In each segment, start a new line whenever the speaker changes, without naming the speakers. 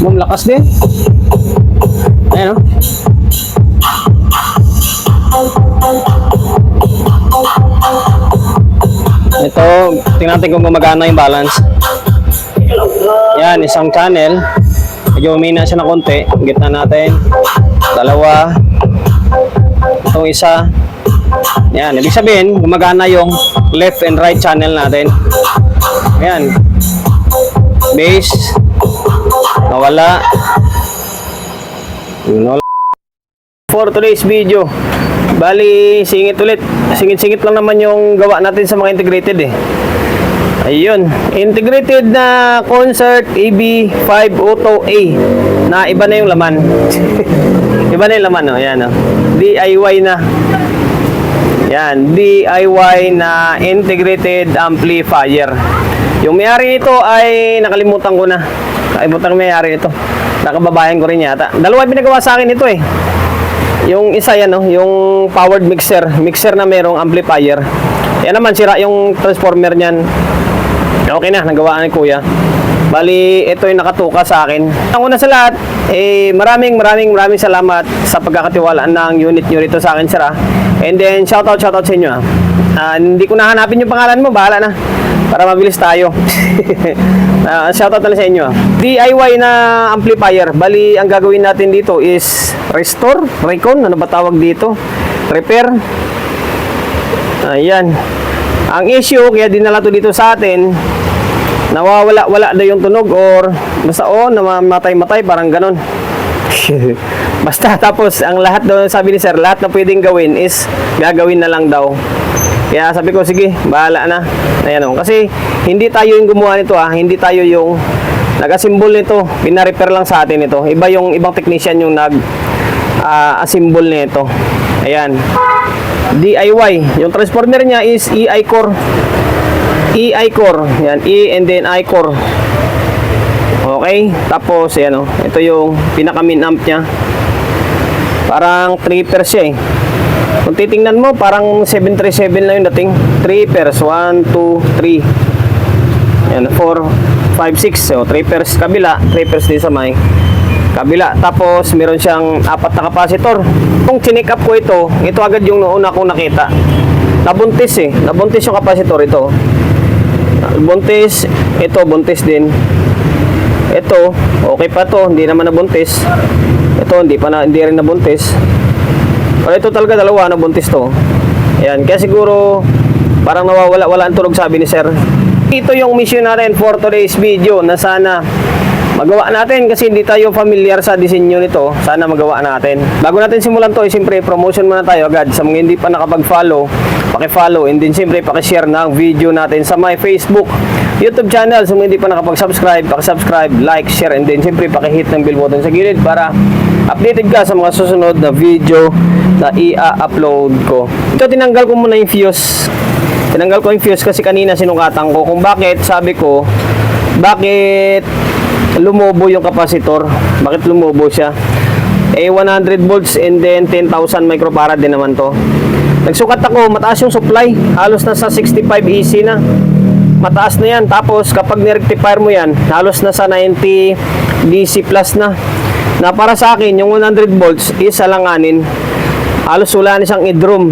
Boom, lakas din. Ayan, oh. Ito, tingnan natin kung gumagana yung balance. Yan, isang channel. Medyo umina siya na konti. Gitna natin. Dalawa. Itong isa. Yan, ibig sabihin, gumagana yung left and right channel natin. Ayan. Base. Nawala. For today's video, bali singit ulit. Singit-singit lang naman yung gawa natin sa mga integrated eh. Ayun, integrated na concert EB5 Auto A na iba na yung laman. iba na yung laman, no? Ayan, no? DIY na. Yan, DIY na integrated amplifier. Yung may-ari nito ay nakalimutan ko na. Nakalimutan ko may-ari nito. Nakababayan ko rin yata. Dalawa pinagawa sa akin ito eh. Yung isa yan, no? yung powered mixer. Mixer na merong amplifier. Yan naman, sira yung transformer niyan. Okay na, nagawa ni kuya. Bali, ito yung nakatuka sa akin. Ang una sa lahat, eh, maraming maraming maraming salamat sa pagkakatiwalaan ng unit nyo rito sa akin, sir. And then, shoutout, shoutout sa inyo. ah. Ah, hindi ko nahanapin yung pangalan mo, bahala na. Para mabilis tayo. Ah, shoutout na sa inyo. DIY na amplifier. Bali, ang gagawin natin dito is restore, recon, ano ba tawag dito? Repair. Ayan. Ang issue, kaya dinala to dito sa atin, nawawala wala daw yung tunog or basta oh namamatay-matay parang ganon basta tapos ang lahat daw sabi ni sir lahat na pwedeng gawin is gagawin na lang daw kaya sabi ko sige bahala na ayan oh. kasi hindi tayo yung gumawa nito ah hindi tayo yung nag-assemble nito pina-repair lang sa atin ito iba yung ibang technician yung nag ah, nito ayan DIY yung transformer niya is EI core EI core. Yan, E and then I core. Okay? Tapos, yan o. Ito yung pinaka min amp niya. Parang 3 pairs siya eh. Kung titingnan mo, parang 737 lang yung dating. 3 pairs. 1, 2, 3. Yan, 4, 5, 6. So, 3 pairs kabila. 3 pairs din sa may kabila. Tapos, meron siyang apat na capacitor. Kung chinik up ko ito, ito agad yung una kong nakita. Nabuntis eh. Nabuntis yung capacitor ito buntis ito buntis din ito okay pa to hindi naman nabuntis ito hindi pa na hindi rin nabuntis pero ito talaga dalawa nabuntis to. Ayan kaya siguro parang nawawala wala ang tunog sabi ni sir. Ito yung mission natin for today's video na sana magawa natin kasi hindi tayo familiar sa disenyo nito. Sana magawa natin. Bago natin simulan to eh, siyempre promotion muna tayo agad. Sa mga hindi pa nakapag-follow paki-follow. And then siyempre paki-share ng video natin sa my Facebook YouTube channel. Sa mga hindi pa nakapag-subscribe paki-subscribe, like, share. And then siyempre paki-hit ng bell button sa gilid para updated ka sa mga susunod na video na i-upload ko. Ito tinanggal ko muna yung fuse. Tinanggal ko yung fuse kasi kanina sinukatan ko kung bakit sabi ko bakit lumobo yung kapasitor? Bakit lumobo siya? Eh 100 volts and then 10,000 microfarad din naman to. Nagsukat ako mataas yung supply. Halos nasa 65 EC na. Mataas na yan. Tapos kapag nirectifier mo yan halos nasa 90 DC plus na. Na para sa akin yung 100 volts is alanganin halos wala na siyang i-drum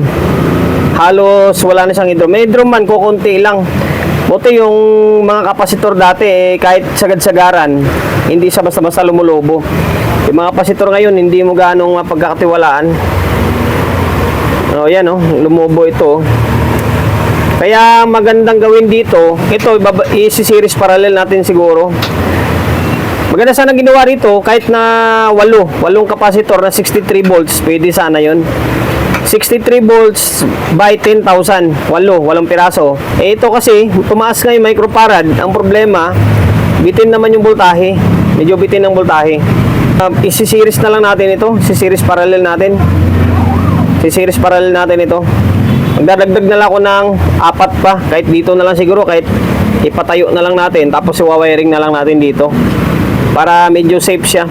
halos wala na siyang i-drum may drum man kukunti lang Buti yung mga kapasitor dati, eh, kahit sagad-sagaran, hindi siya basta-basta lumulobo. Yung mga kapasitor ngayon, hindi mo ganong mapagkakatiwalaan. O, yan o, lumubo ito. Kaya magandang gawin dito, ito, isi-series parallel natin siguro. Maganda sana ginawa rito, kahit na walo, walong kapasitor na 63 volts, pwede sana yon 63 volts by 10,000. Walo, walong piraso. Eh ito kasi, tumaas nga yung microfarad. Ang problema, bitin naman yung voltahe. Medyo bitin ng voltahe. Uh, isi-series na lang natin ito. Isi-series parallel natin. Isi-series parallel natin ito. Magdadagdag na lang ako ng apat pa. Kahit dito na lang siguro. Kahit ipatayo na lang natin. Tapos i-wiring na lang natin dito. Para medyo safe siya.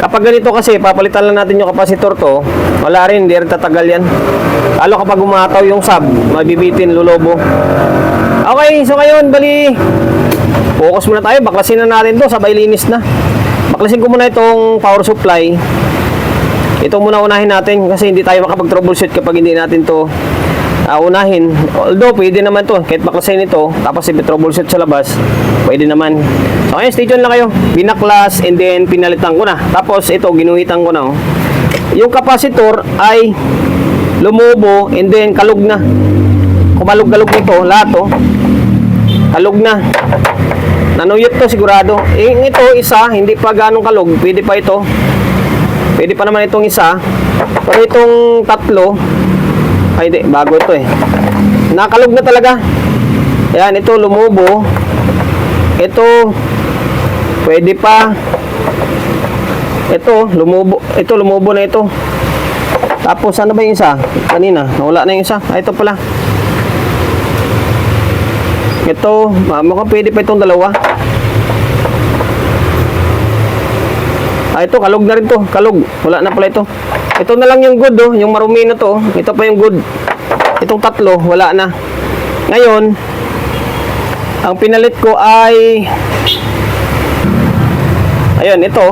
Kapag ganito kasi, papalitan lang natin yung kapasitor to, wala rin, hindi rin tatagal yan. Lalo kapag umataw yung sub, mabibitin, lulobo. Okay, so ngayon, bali, focus muna tayo, baklasin na natin to, sabay linis na. Baklasin ko muna itong power supply. Ito muna unahin natin kasi hindi tayo makapag-troubleshoot kapag hindi natin to ah, unahin. Although, pwede naman to. Kahit baklasin ito, tapos i-troubleshoot sa labas, pwede naman. So, ngayon, stay tuned lang kayo. Binaklas and then pinalitan ko na. Tapos, ito, ginuhitan ko na. Oh. Yung capacitor ay lumubo and then kalug na. Kumalog-kalog nito, lahat oh. Kalog na. Nanuyot to sigurado. Yung ito, isa, hindi pa ganong kalog. Pwede pa ito. Pwede pa naman itong isa. Pero itong tatlo, ay di, bago ito eh. Nakalog na talaga. Ayan, ito lumubo. Ito, pwede pa. Ito, lumubo. Ito, lumubo na ito. Tapos, ano ba yung isa? Kanina, nawala na yung isa. Ah, ito pala. Ito, ah, mukhang pwede pa itong dalawa. Ah, ito, kalog na rin to. Kalog. Wala na pala ito. Ito na lang yung good, oh. Yung marumi na to. Ito pa yung good. Itong tatlo, wala na. Ngayon, ang pinalit ko ay... Ayun, ito.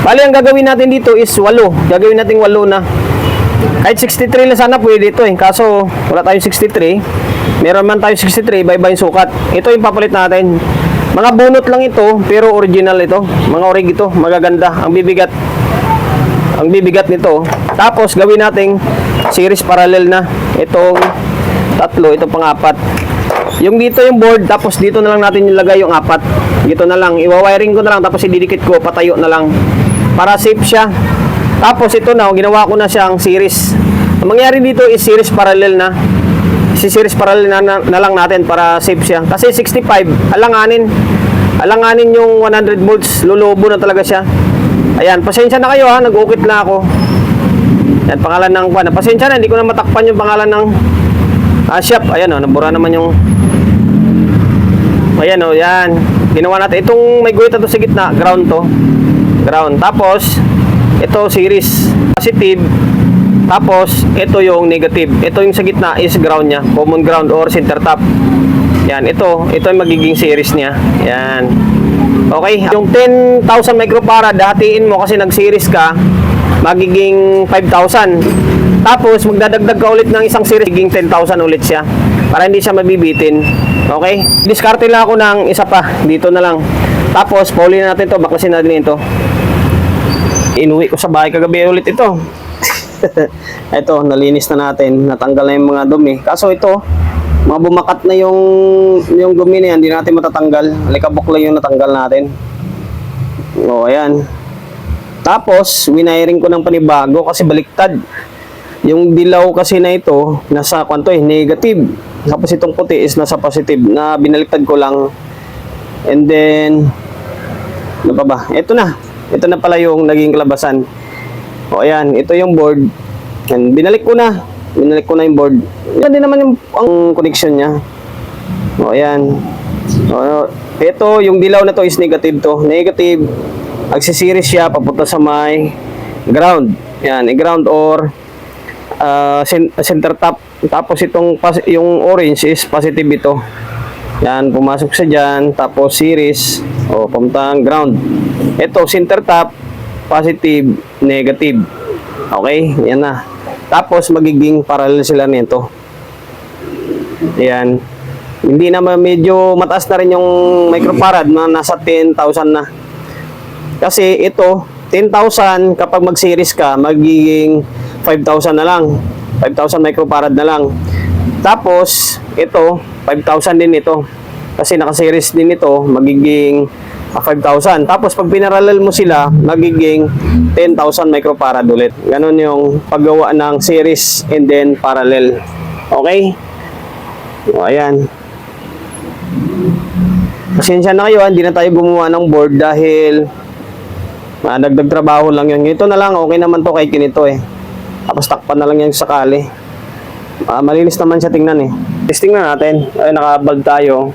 Bali, ang gagawin natin dito is walo. Gagawin natin walo na. Kahit 63 na sana pwede ito eh. Kaso, wala tayong 63. Meron man tayo 63, bye-bye yung sukat. Ito yung papalit natin. Mga bunot lang ito, pero original ito. Mga orig ito, magaganda. Ang bibigat. Ang bibigat nito. Tapos, gawin nating series parallel na. Itong tatlo, itong pang-apat. Yung dito yung board, tapos dito na lang natin ilagay yung apat. Dito na lang, iwawiring ko na lang, tapos ididikit ko, patayo na lang. Para safe siya. Tapos ito na, ginawa ko na siyang series. Ang mangyari dito is series parallel na. Si series parallel na, na, na lang natin para safe siya. Kasi 65, alanganin. Alanganin yung 100 volts, lulubo na talaga siya. Ayan, pasensya na kayo ha, nag-ukit na ako. Yan, pangalan ng kwan. Pasensya na, hindi ko na matakpan yung pangalan ng ah, shop. Ayan o, nabura naman yung Ayan o, yan. Ginawa natin. Itong may guhit to sa gitna, ground to. Ground. Tapos, ito series. Positive. Tapos, ito yung negative. Ito yung sa gitna is ground niya. Common ground or center top. Yan, ito. Ito yung magiging series niya. Yan. Okay. Yung 10,000 microfarad, hatiin mo kasi nag-series ka, magiging 5,000. Tapos, magdadagdag ka ulit ng isang series, magiging 10,000 ulit siya. Para hindi siya mabibitin. Okay? Diskarte lang ako ng isa pa. Dito na lang. Tapos, paulin natin to Baklasin natin ito. Inuwi ko sa bahay kagabi ulit ito. ito, nalinis na natin. Natanggal na yung mga dumi. Kaso ito, mga bumakat na yung yung dumi na yan, hindi natin matatanggal. Alikabok lang yung natanggal natin. O, ayan. Tapos, winiring ko ng panibago kasi baliktad. Yung dilaw kasi na ito, nasa kwanto eh, negative. Tapos itong puti is nasa positive na binaliktad ko lang. And then, ano pa ba? Ito na. Ito na pala yung naging kalabasan. O ayan, ito yung board. Yan, binalik ko na. Binalik ko na yung board. Yan naman yung ang connection niya. O ayan. O, ito, yung dilaw na to is negative to. Negative. Agsisiris siya papunta sa may ground. Yan, ground or uh, cen- center top. Tapos itong yung orange is positive ito. Yan, pumasok sa dyan. Tapos series o pamuntang ground. Ito, center top, positive, negative. Okay, yan na. Tapos magiging parallel sila nito. Yan. Hindi naman medyo mataas na rin yung microfarad na nasa 10,000 na. Kasi ito, 10,000 kapag mag-series ka, magiging 5,000 na lang. 5,000 microfarad na lang. Tapos, ito, 5,000 din ito. Kasi naka-series din ito, magiging ah, 5,000. Tapos, pag pinarallel mo sila, magiging 10,000 microfarad ulit. Ganon yung paggawa ng series and then parallel. Okay? O, ayan. Pasensya na kayo, ah, hindi na tayo gumawa ng board dahil ah, trabaho lang yun. Ito na lang, okay naman to kay Kinito eh. Tapos takpan na lang yan sakali. Ah, malinis naman siya tingnan eh. Testing na natin. Ay, nakabag tayo.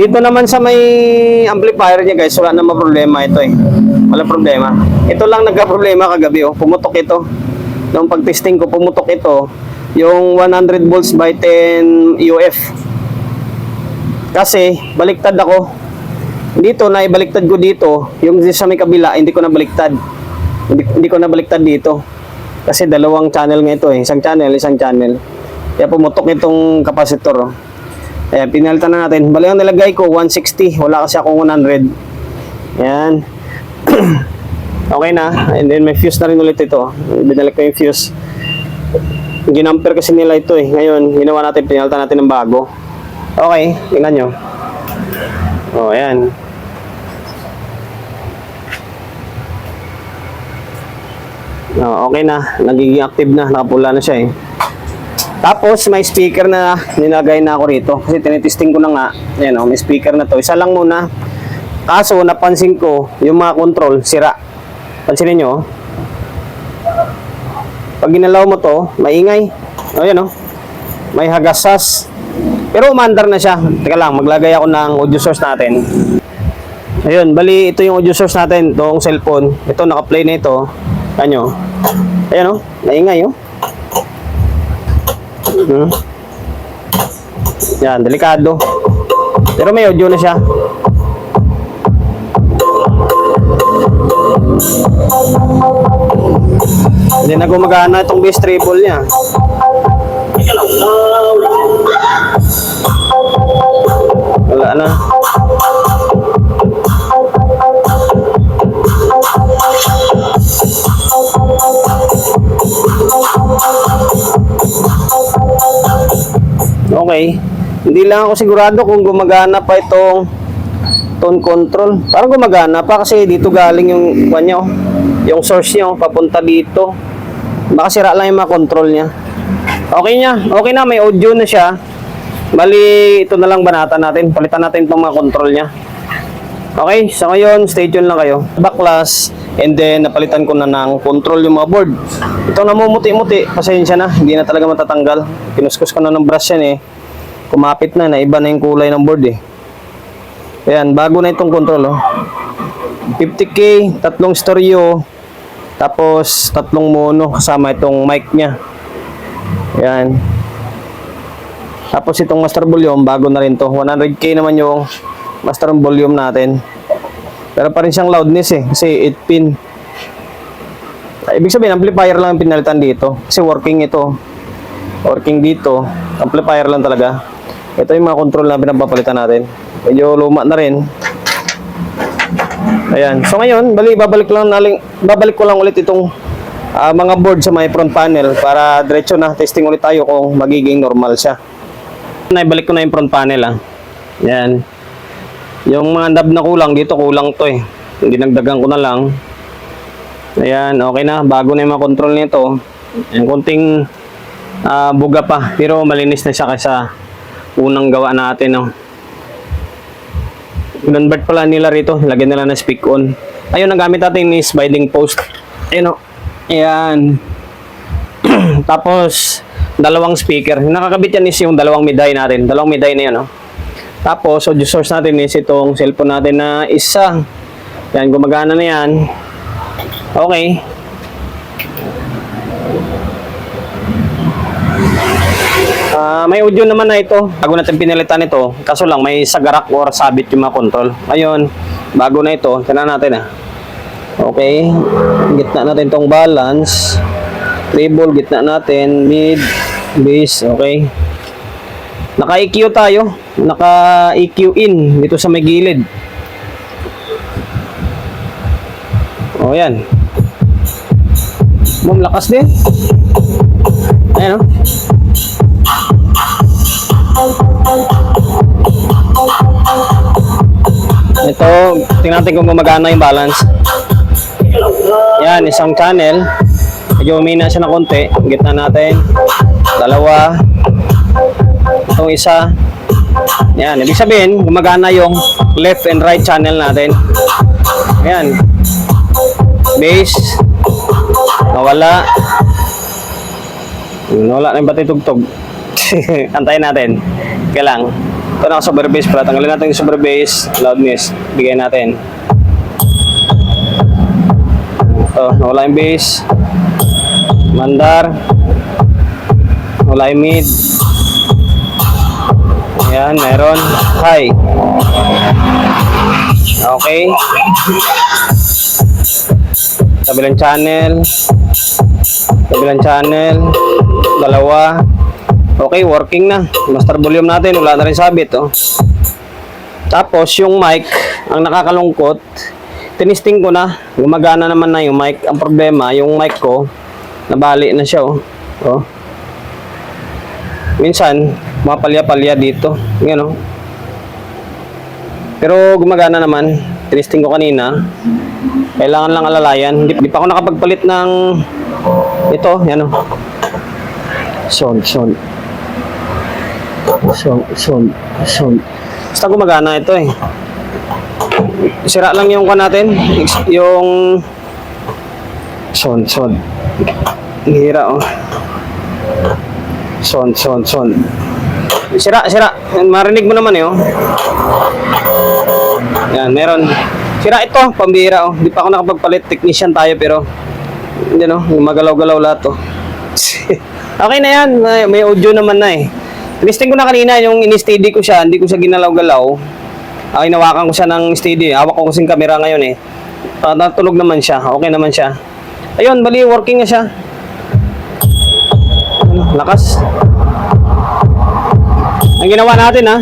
Dito naman sa may amplifier niya guys, wala namang problema ito eh. Wala problema. Ito lang nagka-problema kagabi oh. Pumutok ito. Nung pag-testing ko, pumutok ito. Yung 100 volts by 10 UF. Kasi, baliktad ako. dito na ibaliktad ko dito, yung sa may kabila, hindi ko na baliktad. Hindi, hindi ko na baliktad dito. Kasi dalawang channel nga ito eh. Isang channel, isang channel. Kaya pumutok itong kapasitor. Oh. Ayan, pinalitan na natin. Bali ang nilagay ko, 160. Wala kasi akong 100. Ayan. okay na. And then may fuse na rin ulit ito. Binalik ko yung fuse. Ginamper kasi nila ito eh. Ngayon, ginawa natin, pinalitan natin ng bago. Okay, tingnan nyo. Oh, ayan. Oh, okay na. Nagiging active na. Nakapula na siya eh. Tapos, may speaker na nilagay na ako rito. Kasi tinitesting ko na nga. Ayan oh, may speaker na to. Isa lang muna. Kaso, napansin ko, yung mga control, sira. Pansinin nyo, oh. Pag ginalaw mo to, maingay. O, yan, oh. May hagasas. Pero umandar na siya. Teka lang, maglagay ako ng audio source natin. Ayun, bali, ito yung audio source natin, itong cellphone. Ito, naka-play na ito. Ano? Ayan, oh. Maingay, oh. Hmm. Yan, delikado. Pero may audio na siya. Hindi na gumagana itong bass treble niya. Wala na. Okay. Hindi lang ako sigurado kung gumagana pa itong tone control. Parang gumagana pa kasi dito galing yung oh. yung source niya oh, papunta dito. Baka sira lang yung mga control niya. Okay niya. Okay na, may audio na siya. Bali, ito na lang banatan natin. Palitan natin itong mga control niya. Okay, so ngayon, stay tuned lang kayo. Backlash, and then napalitan ko na ng control yung mga board. Ito namumuti-muti, pasensya na, hindi na talaga matatanggal. Kinuskus ko na ng brush yan eh. Kumapit na, naiba na yung kulay ng board eh. Ayan, bago na itong control oh. 50k, tatlong stereo, tapos tatlong mono kasama itong mic niya. Ayan. Tapos itong master volume, bago na rin to. 100k naman yung master volume natin. Pero pa rin siyang loudness eh, kasi 8 pin. Ibig sabihin, amplifier lang ang pinalitan dito. Kasi working ito. Working dito. Amplifier lang talaga. Ito yung mga control na pinapapalitan natin. Medyo luma na rin. Ayan. So ngayon, bali babalik lang naling babalik ko lang ulit itong ah, mga board sa may front panel para diretso na testing ulit tayo kung magiging normal siya. Naibalik ko na yung front panel ah. Yan. Yung mga knob na kulang dito kulang to eh. Dinagdagan ko na lang. Ayan, okay na. Bago na yung mga control nito. Yung konting ah, buga pa. Pero malinis na siya kaysa unang gawa natin. No? Convert pala nila rito. Lagyan nila na speak on. Ayun, ang gamit natin is binding post. Ayun o. Ayan. Tapos, dalawang speaker. Nakakabit yan is yung dalawang miday natin. Dalawang miday na yun. No? Tapos, audio source natin is itong cellphone natin na isa. Yan, gumagana na yan. Okay. Ah, may audio naman na ito. Bago natin pinalitan ito, kaso lang may sagarak or sabit yung mga control. Ayun, bago na ito, tingnan natin ah. Okay, gitna natin tong balance. Treble, gitna natin. Mid, bass, okay. Naka-EQ tayo. Naka-EQ in dito sa may gilid. O yan. Mum, lakas din. Ayan o. Ito, tingnan natin kung gumagana yung balance. Yan, isang channel. Medyo umina siya na konti. Gitna natin. Dalawa. Itong isa. Yan, ibig sabihin, gumagana yung left and right channel natin. Ayan. Bass. Nawala. Nawala na yung batay tugtog. Antayin natin. Kaya lang. Ito na super bass pala. Tanggalin natin yung super bass. Loudness. Bigay natin. Ito, nawala yung bass. Mandar. Nawala yung mid. Ayan, meron. High. Okay. Kabilang channel. Kabilang channel. Dalawa. Okay, working na. Master volume natin. Wala na rin sabit, oh. Tapos, yung mic, ang nakakalungkot, tinisting ko na. Gumagana naman na yung mic. Ang problema, yung mic ko, nabali na siya, oh. oh. Minsan, mapalya-palya dito. Yan, oh. Pero gumagana naman. Tinisting ko kanina. Kailangan lang alalayan. Hindi, di pa ako nakapagpalit ng ito, yan oh. Son, son. Son, son, son. Basta gumagana ito eh. Sira lang yung kan natin. Yung son. Ang Hira oh. Son, son, son. Sira, sira. Marinig mo naman eh oh. Yan, meron. Sira ito, pambira oh. Di pa ako nakapagpalit. Technician tayo pero hindi no, magalaw-galaw lahat oh. okay na yan. May, may audio naman na eh. Listing ko na kanina yung in-steady ko siya. Hindi ko siya ginalaw-galaw. Ay, nawakan ko siya ng steady. Hawak ko kasing camera ngayon eh. Uh, natulog naman siya. Okay naman siya. Ayun, bali working na siya. Ano, lakas. Ang ginawa natin ha.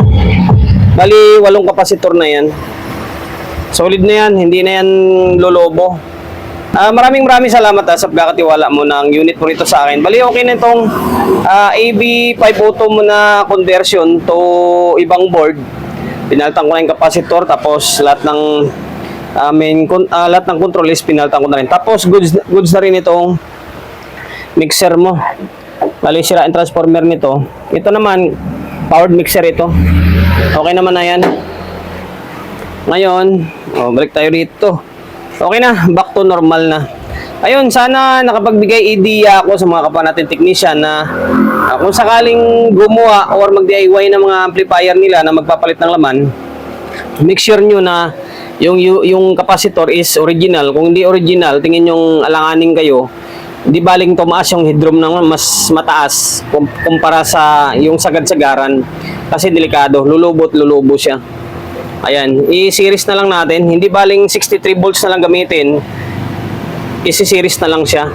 Bali, walong kapasitor na yan. Solid na yan, hindi na yan lolobo. Ah, maraming maraming salamat ha, sa pagkakatiwala mo ng unit mo rito sa akin. Bali, okay na itong ah, AB502 mo na conversion to ibang board. Pinaltan ko na yung kapasitor, tapos lahat ng ah, main, ah, lahat ng control is pinaltan ko na rin. Tapos goods, goods na rin itong mixer mo. Bali, sira ang transformer nito. Ito naman, powered mixer ito. Okay naman na yan. Ngayon, oh, balik tayo dito. Okay na, back to normal na. Ayun, sana nakapagbigay idea ako sa mga kapwa natin technician na ah, kung sakaling gumawa or mag-DIY ng mga amplifier nila na magpapalit ng laman, make sure nyo na yung, yung capacitor is original. Kung hindi original, tingin yung alanganin kayo, di baling tumaas yung headroom ng mas mataas kum- kumpara sa yung sagad-sagaran kasi delikado, lulubot lulubo siya. Ayan, i-series na lang natin. Hindi baling 63 volts na lang gamitin. Isi-series na lang siya.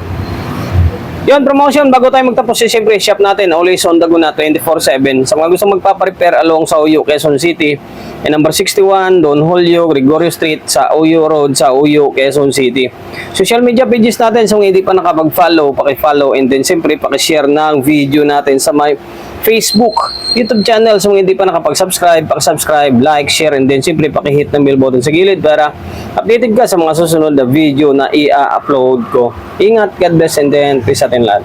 Yun, promotion. Bago tayo magtapos, eh, siyempre, shop natin. Always on the go na 24-7. Sa mga gusto magpaparepair along sa Uyo, Quezon City. Eh, number 61, Don Julio, Gregorio Street, sa Uyo Road, sa Uyo, Quezon City. Social media pages natin. So, hindi pa nakapag-follow, paki-follow. And then, siyempre, paki-share ng video natin sa my Facebook, YouTube channel. So, kung hindi pa nakapag-subscribe, paki-subscribe, like, share, and then, siyempre, paki-hit ng bell button sa gilid para updated ka sa mga susunod na video na i-upload ko. Ingat, God bless, and then, peace atin lahat.